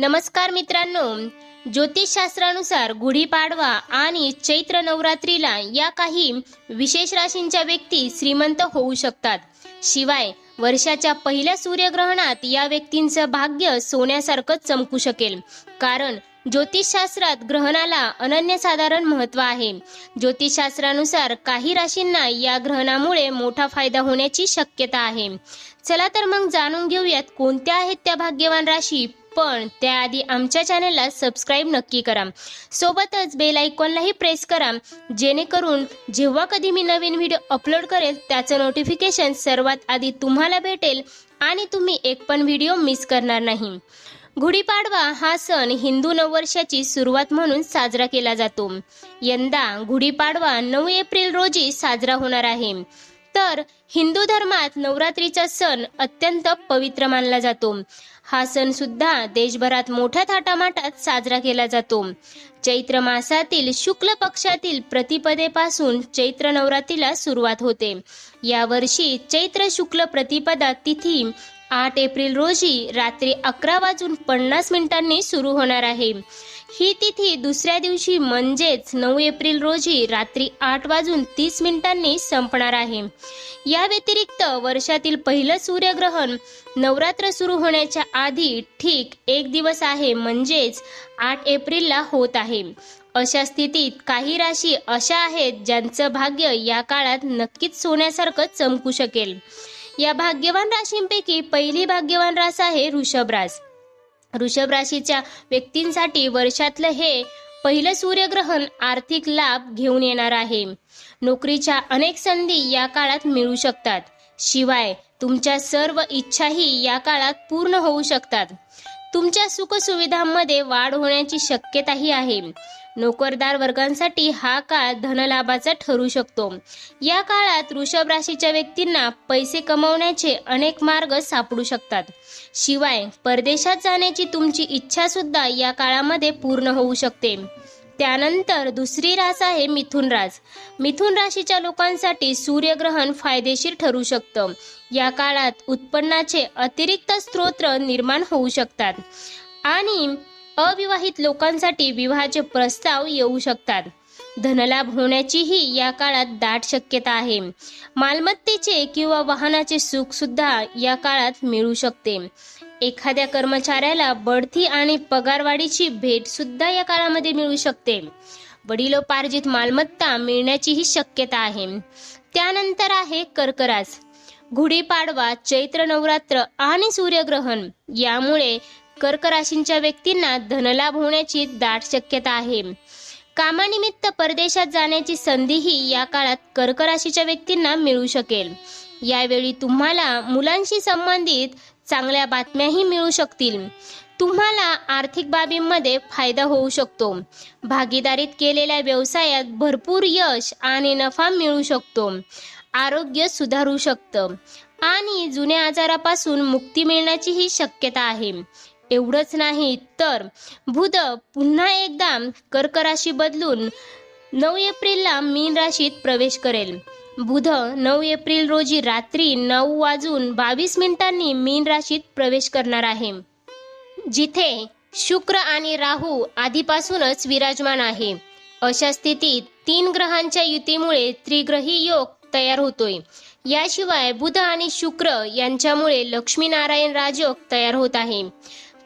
नमस्कार मित्रांनो. ज्योतिषशास्त्रानुसार गुढीपाडवा आणि चैत्र नवरात्रीला या काही विशेष राशींच्या व्यक्ती श्रीमंत होऊ शकतात. शिवाय वर्षाच्या पहिल्या सूर्यग्रहणात या व्यक्तींचं भाग्य सोन्यासारखं चमकू शकेल. कारण ज्योतिषशास्त्रात ग्रहणाला अनन्यसाधारण महत्त्व आहे. ज्योतिषशास्त्रानुसार काही राशींना या ग्रहणामुळे मोठा फायदा होण्याची शक्यता आहे. चला तर मग जाणून घेऊयात कोणत्या आहेत त्या भाग्यवान राशी? पण त्याआधी आमच्या चॅनलला सबस्क्राईब नक्की करा. सोबतच बेल आयकॉनलाही प्रेस करा. जेणेकरून जेव्हा कधी मी नवीन व्हिडिओ अपलोड करेल त्याचं नोटिफिकेशन सर्वात आधी तुम्हाला भेटेल आणि तुम्ही एक पण व्हिडिओ मिस करणार नाही. गुढीपाडवा हा सण हिंदू नववर्षाची सुरुवात म्हणून साजरा केला जातो. यंदा गुढीपाडवा नऊ एप्रिल रोजी साजरा होणार आहे. तर हिंदू धर्मात नवरात्रीचा सण अत्यंत पवित्र मानला जातो. हा सण सुद्धा देशभरात मोठ्या थाटामाटात साजरा केला जातो. चैत्र मासातील शुक्ल पक्षातील प्रतिपदेपासून चैत्र नवरात्रीला सुरुवात होते. यावर्षी चैत्र शुक्ल प्रतिपदा तिथी आठ एप्रिल रोजी रात्री अकरा वाजून पन्नास मिनिटांनी सुरू होणार आहे. ही तिथी दुसऱ्या दिवशी म्हणजेच नऊ एप्रिल रोजी रात्री आठ वाजून तीस मिनिटांनी संपणार आहे. या व्यतिरिक्त वर्षातील पहिलं सूर्यग्रहण नवरात्र सुरू होण्याच्या आधी ठीक एक दिवस आहे म्हणजेच आठ एप्रिलला होत आहे. अशा स्थितीत काही राशी अशा आहेत ज्यांचं भाग्य या काळात नक्कीच सोन्यासारखं चमकू शकेल. या भाग्यवान राशींपैकी पहिली भाग्यवान रास आहे वृषभ रास. वृषभ राशीच्या व्यक्तींसाठी वर्षातलं हे पहिलं सूर्यग्रहण आर्थिक लाभ घेऊन येणार आहे. नोकरीच्या अनेक संधी या काळात मिळू शकतात. शिवाय तुमच्या सर्व इच्छाही या काळात पूर्ण होऊ शकतात. तुमच्या सुखसुविधांमध्ये वाढ होण्याची शक्यताही आहे. नोकरदार वर्गांसाठी हा काळ धनलाभाचा ठरू शकतो. या काळात वृषभ राशीच्या व्यक्तींना पैसे कमवण्याचे अनेक मार्ग सापडू शकतात. शिवाय परदेशात जाण्याची तुमची इच्छा सुद्धा या काळामध्ये पूर्ण होऊ शकते. त्यानंतर दुसरी रास आहे मिथुन रास. मिथुन राशीच्या लोकांसाठी सूर्यग्रहण फायदेशीर ठरू शकतं. या काळात उत्पन्नाचे अतिरिक्त स्रोत निर्माण होऊ शकतात आणि अविवाहित लोकांसाठी विवाहाचे प्रस्ताव येऊ शकतात. धनलाभ होण्याचीही या काळात दाट शक्यता आहे. मालमत्तेचे किंवा वाहनाचे सुख सुद्धा या काळात मिळू शकते. एखाद्या कर्मचाऱ्याला बढती आणि पगारवाढीची भेट सुद्धा या काळामध्ये मिळू शकते. वडिलोपार्जित मालमत्ता मिळण्याचीही शक्यता आहे. त्यानंतर आहे कर्करास गुढीपाडवा चैत्र नवरात्र आणि सूर्यग्रहण यामुळे कर्क राशींच्या व्यक्तींना धनलाभ होण्याची दाट शक्यता आहे. कामानिमित्त परदेशात जाण्याची संधीही या काळात कर्क राशीच्या व्यक्तींना मिळू शकेल. यावेळी तुम्हाला मुलांशी संबंधित चांगल्या बातम्याही मिळू शकतील. तुम्हाला आर्थिक बाबींमध्ये फायदा होऊ शकतो. भागीदारीत केलेल्या व्यवसायात भरपूर यश आणि नफा मिळू शकतो. आरोग्य सुधारू शकतं. आणि जुन्या आजारापासून मुक्ती मिळण्याचीही शक्यता आहे. एवढंच नाही तर बुध पुन्हा एकदा कर्क राशी बदलून नऊ एप्रिलला मीन राशीत प्रवेश करेल. बुध नऊ एप्रिल रोजी रात्री नऊ वाजून बावीस मिनिटांनी मीन राशीत प्रवेश करणार आहे. जिथे शुक्र आणि राहू आधीपासूनच विराजमान आहे. अशा स्थितीत तीन ग्रहांच्या युतीमुळे त्रिग्रही योग तयार होतोय. याशिवाय बुध आणि शुक्र यांच्यामुळे लक्ष्मीनारायण राजयोग तयार होत आहे.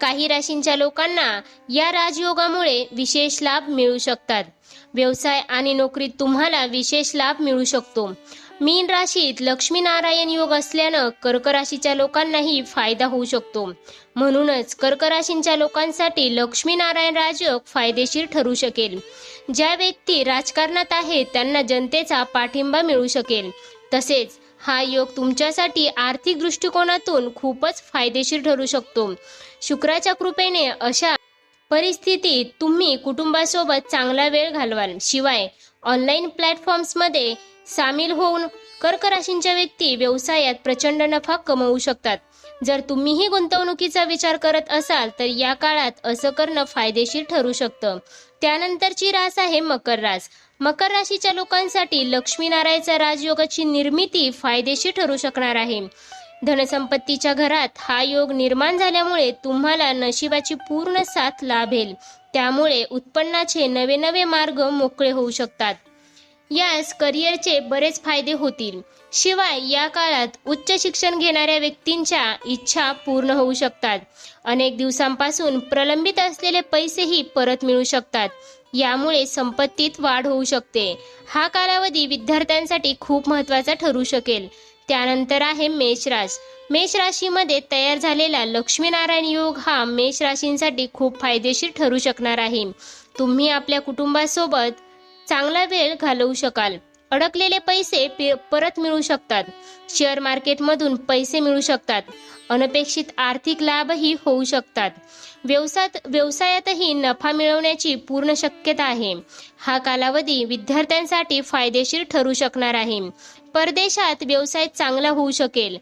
काही राशींच्या लोकांना या राजयोगामुळे विशेष लाभ मिळू शकतात. व्यवसाय आणि नोकरीत तुम्हाला विशेष लाभ मिळू शकतो. मीन राशीत लक्ष्मीनारायण योग असल्यानं कर्क राशीच्या लोकांनाही फायदा होऊ शकतो. म्हणूनच कर्क राशींच्या लोकांसाठी लक्ष्मीनारायण राजयोग फायदेशीर ठरू शकेल. ज्या व्यक्ती राजकारणात आहे त्यांना जनतेचा पाठिंबा मिळू शकेल. तसेच हा योग तुमच्यासाठी आर्थिक दृष्टिकोनातून खूपच फायदेशीर ठरू शकतो. शुक्राच्या कृपेने अशा परिस्थितीत तुम्ही कुटुंबासोबत चांगला वेळ घालवाल. शिवाय ऑनलाईन प्लॅटफॉर्म्समध्ये सामील होऊन कर्क राशींच्या व्यक्ती व्यवसायात प्रचंड नफा कमवू शकतात. जर तुम्हीही गुंतवणुकीचा विचार करत असाल तर या काळात असं करणं फायदेशीर ठरू शकतं. त्यानंतरची रास आहे मकर रास. मकर राशीच्या लोकांसाठी लक्ष्मीनारायणचा राजयोगाची निर्मिती फायदेशीर ठरू शकणार आहे. धनसंपत्तीच्या घरात हा योग निर्माण झाल्यामुळे तुम्हाला नशिबाची पूर्ण साथ लाभेल. त्यामुळे उत्पन्नाचे नवे नवे मार्ग मोकळे होऊ शकतात. यास करिअरचे बरेच फायदे होतील. शिवाय या काळात उच्च शिक्षण घेणाऱ्या व्यक्तींच्या इच्छा पूर्ण होऊ शकतात. अनेक दिवसांपासून प्रलंबित असलेले पैसेही परत मिळू शकतात. यामुळे संपत्तीत वाढ होऊ शकते. हा कालावधी विद्यार्थ्यांसाठी खूप महत्त्वाचा ठरू शकेल. त्यानंतर आहे मेष रास मेष राशीमध्ये तयार झालेला लक्ष्मीनारायण योग हा मेष राशींसाठी खूप फायदेशीर ठरू शकणार आहे. तुम्ही आपल्या कुटुंबासोबत चांगला वेळ घालवू शकाल. अडकलेले पैसे पे- परत मिळू शकतात. शेअर मार्केटमधून पैसे मिळू शकतात. अनपेक्षित आर्थिक लाभही होऊ शकतात. व्यवसायात व्यवसायातही नफा मिळवण्याची पूर्ण शक्यता आहे. हा कालावधी विद्यार्थ्यांसाठी फायदेशीर ठरू शकणार आहे. परदेशात व्यवसाय चांगला होऊ शकेल.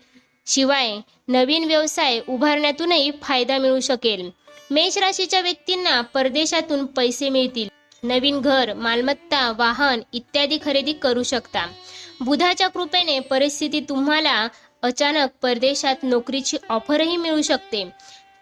शिवाय नवीन व्यवसाय उभारण्यातूनही फायदा मिळू शकेल. मेष राशीच्या व्यक्तींना परदेशातून पैसे मिळतील. नवीन घर मालमत्ता वाहन इत्यादी खरेदी करू शकता. बुधाच्या कृपेने परिस्थिती तुम्हाला अचानक परदेशात नोकरीची ऑफरही मिळू शकते.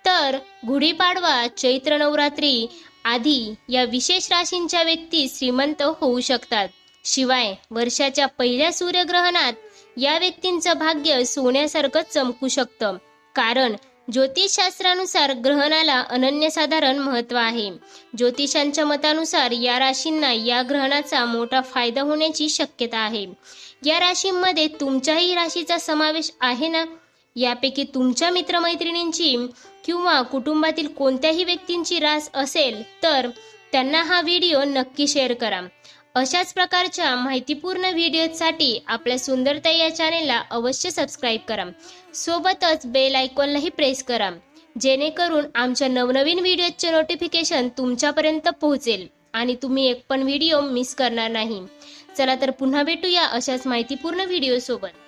तर गुढीपाडवा चैत्र नवरात्री आधी या विशेष राशींच्या व्यक्ती श्रीमंत होऊ शकतात. शिवाय वर्षाच्या पहिल्या सूर्यग्रहणात या व्यक्तींचं भाग्य सोन्यासारखं चमकू शकतं. कारण ज्योतिषशास्त्रानुसार ग्रहणाला अनन्यसाधारण महत्त्व आहे. ज्योतिषांच्या मतानुसार या राशींना या ग्रहणाचा मोठा फायदा होण्याची शक्यता आहे. या राशींमध्ये तुमच्याही राशीचा समावेश आहे ना? यापैकी तुमच्या मित्रमैत्रिणींची किंवा कुटुंबातील कोणत्याही व्यक्तींची रास असेल तर त्यांना हा व्हिडिओ नक्की शेअर करा. अशाच प्रकारच्या माहितीपूर्ण व्हिडिओसाठी आपल्या सुंदरता या चॅनेलला अवश्य सबस्क्राईब करा. सोबतच बेल आयकॉनलाही प्रेस करा जेणेकरून आमच्या नवनवीन व्हिडिओचे नोटिफिकेशन तुमच्यापर्यंत पोहोचेल आणि तुम्ही एक पण व्हिडिओ मिस करणार नाही. चला तर पुन्हा भेटूया अशाच माहितीपूर्ण व्हिडिओसोबत